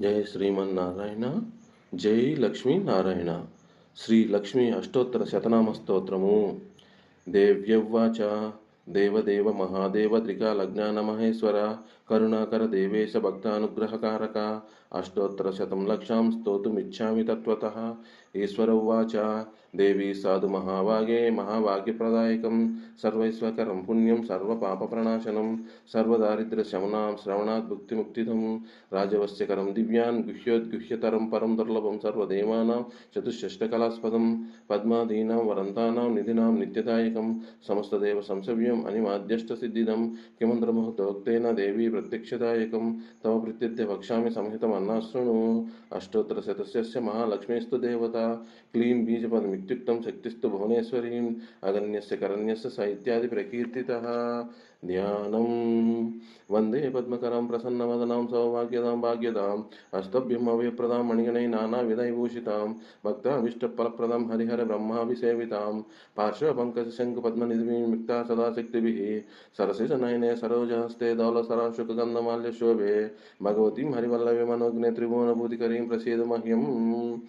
జై శ్రీమన్నారాయణ జై లక్ష్మీ నారాయణ శ్రీ లక్ష్మీ అష్టోత్తర శతనామ స్తోత్రము. దేవ్యవ్వాచ దేవదేవ మహాదేవ త్రికాలజ్ఞాన మహేశ్వర కరుణాకర దేవేశ భక్తానుగ్రహకారక. అష్టోత్తర శతం లక్షాం స్తోతుమిచ్చామి తత్వత. ఈశ్వర ఉవాచ దేవి సాధు మహావాగే మహావాగ్యప్రదాయకం సర్వైశ్వకరం పుణ్యం సర్వపాపప్రణాశనం సర్వదారిద్ర్యశమనాం శ్రవణాత్ భుక్తిముక్తిదం రాజవస్యకరం దివ్యాన్ గుహ్యోద్గుహ్యతరం పరం దుర్లభం. సర్వదేవానాం చతుష్షష్టకలాస్పదం పద్మాదీనాం వరంతానాం నిధినాం నిత్యదాయకం. సమస్తదేవ సంసవ్యం అనిమాద్యష్టసిద్ధిదం కిమంత్రముహూర్తోక్తేన దేవీ ప్రత్యక్షదాయకం. తమ ప్రత్యర్థ వక్ష్యామి సంహితం అన్నాశృణు అష్టోత్తర శతస్య మహాలక్ష్మీస్తు దేవత. तथा क्लीं बीजपदम् इत्युक्तं शक्तिस्तु भुवनेश्वरीम् अगण्यस्य करण्यस्य स इत्यादि प्रकीर्तितः। ध्यानं। वंदे पद्मकरां प्रसन्नवदनां, सौभाग्यदां भाग्यदाम् अष्टभ्यम् अव्यप्रदां मणिगणै नानाविधैभूषितां भक्ताभीष्टफलप्रदां, हरिहरब्रह्माभिसेवितां पार्श्वपङ्कजशङ्खपद्मनिधिं युक्ता सदाशक्तिभिः, सरसिजनयने सरोजहस्ते दौलसराशुकगन्धमाल्यशोभे, भगवतीं हरिवल्लवे मनोज्ञे त्रिभुवनभूतिकरीं प्रसीद मह्यम्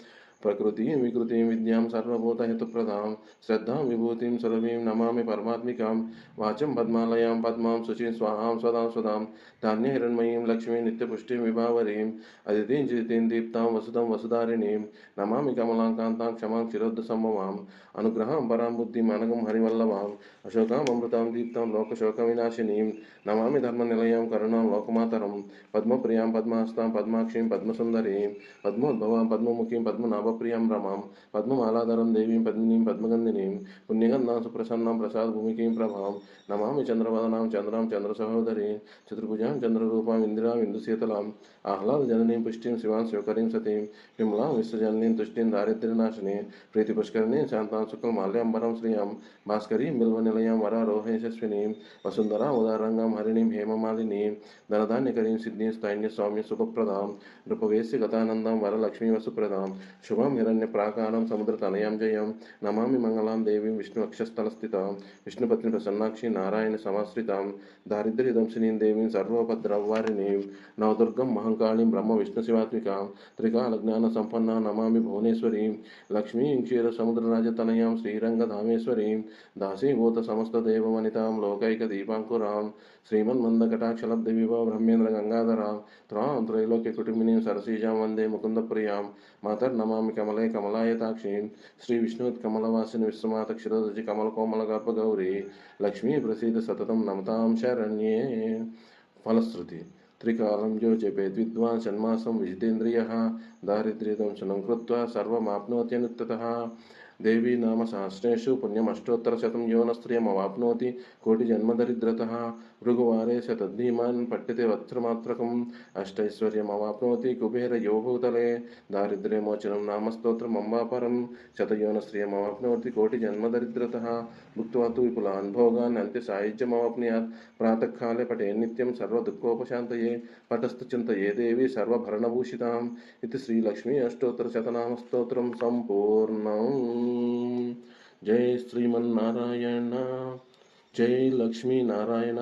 प्रकृति विकृति विद्या सर्वभूत हेतु प्रदाम श्रद्धा विभूति सरवीं नमा परमात्मिका वाचम पद्मालयां, पद्मा शुचि स्वाहां सदा सदा धान्य हिरण्मयीं लक्ष्मी, नित्यपुष्टि विभावरीं, अदितिं दीप्ता दीप्तां वसुधारिणी नमा नमामि क्षमा क्षमां संभवाम अनुग्रह परां बुद्धिमनगं हरिवल्लभाम् अशोकाम् अमृतां दीप्तां लोकशोकविनाशिनीं, नमामि धर्मनिलयां करुणां लोकमातरं, पद्मप्रियाँ पद्माक्षी पद्माक्षीं पद्मसुन्दरीं, पद्मोद्भवां पद्ममुखीं पद्मनाभ प्रियं रमां। पद्ममालाधरं देवीं, पद्मिनीं, पद्मगन्धिनीं पुण्यगन्धां सुप्रसन्नां प्रसादभूमिकीं प्रभां। नमामि चन्द्रवदनां, चन्द्रां चन्द्रसहोदरीं, चतुर्भुजां चन्द्ररूपाम् इन्दिराम् इन्दुशीतलां आह्लादजननीं पुष्टिं, शिवां शिवकरीं सतीं, विमलां विश्वजननीं तुष्टिं, दारिद्र्यनाशिनीं, प्रीतिपुष्करिणीं, शान्तां शुक्लमाल्यम्बरं श्रियाँ, भास्करीं, बिल्वनिलयां वरारोहे यशस्विनीं वसुन्धरा उदारङ्गां हरिणीं, हेममालिनीं, धनधान्यकरीं सिद्धिं स्थान्यस्वाम्य सुखप्रदां नृपवेस्य वरलक्ष्मी वसुप्रदां शुभ నృపవేసి హిరణ్య ప్రాకారం సముద్ర సముద్రతనయాం జయం నమామి మంగళాం దేవీం విష్ణు అక్షస్థలస్థితాం విష్ణుపత్ని ప్రసన్నాక్షి నారాయణ సమాశ్రితాం దారిద్ర్యదంశినీం దేవీం సర్వభద్రవ్వారిని నవదుర్గం మహంకాళీం బ్రహ్మ విష్ణు శివాత్మిక త్రికాల జ్ఞాన సంపన్న నమామి భువనేశ్వరీం లక్ష్మీం క్షీర సముద్రరాజతనయాం శ్రీరంగధామేశ్వరీం దాసీభూత సమస్త దేవవనితాం లోకైక దీపాంకురాం శ్రీమన్మందకటాక్షలబ్ధ విభవ బ్రహ్మేంద్ర గంగాధరాం త్రాం త్రైలోక్య కుటుంబినీం సరసీజాం వందే ముకుందప్రియాం మాతర్నమామి కమలే కమలాయతాక్షీం శ్రీ విష్ణుత్ కమలవాసిని విశ్వమాత క్షిరోదజి కమలకోమల గర్భగౌరి లక్ష్మీ ప్రసీద సతతం నమతాం శరణ్యే. ఫలశ్రుతి. త్రికాలం యో జపేద్ విద్వాన్ షణ్మాసం విజితేంద్రియ. దారిద్ర్యదంశనం కృత్వా సర్వమాప్నోత్యనుత్తతः. దేవీ నామ సహస్రేషు పుణ్యమష్టోత్తరశతం యోనస్త్రియమవాప్నోతి కోటిజన్మదరిద్రతः భృగువారే శతద్ధీమాన్ పఠ్యతే వత్సమాత్రకం అష్టైశ్వర్యమవాప్నోతి కుబేర యో భూతలే దారిద్ర్యమోచనం నామస్తోత్రమంబాపరం శతయోనశ్రియమవాప్నోతి కోటిజన్మదరిద్రతः భుక్త్వా భుక్వాతు విపులాన్ భోగాన్ అంత్య అంత్యసాయుజ్యమవాప్నుయాత్ ప్రాతకాలే పటే నిత్యం సర్వదుఃఖోపశాంతయే. పటస్థ చింతయే దేవి సర్వభరణభూషితాం. ఇది శ్రీలక్ష్మీ అష్టోత్తరశతనామస్తోత్రం సంపూర్ణం. जय श्रीमन्नारायण। जय लक्ष्मीनारायण।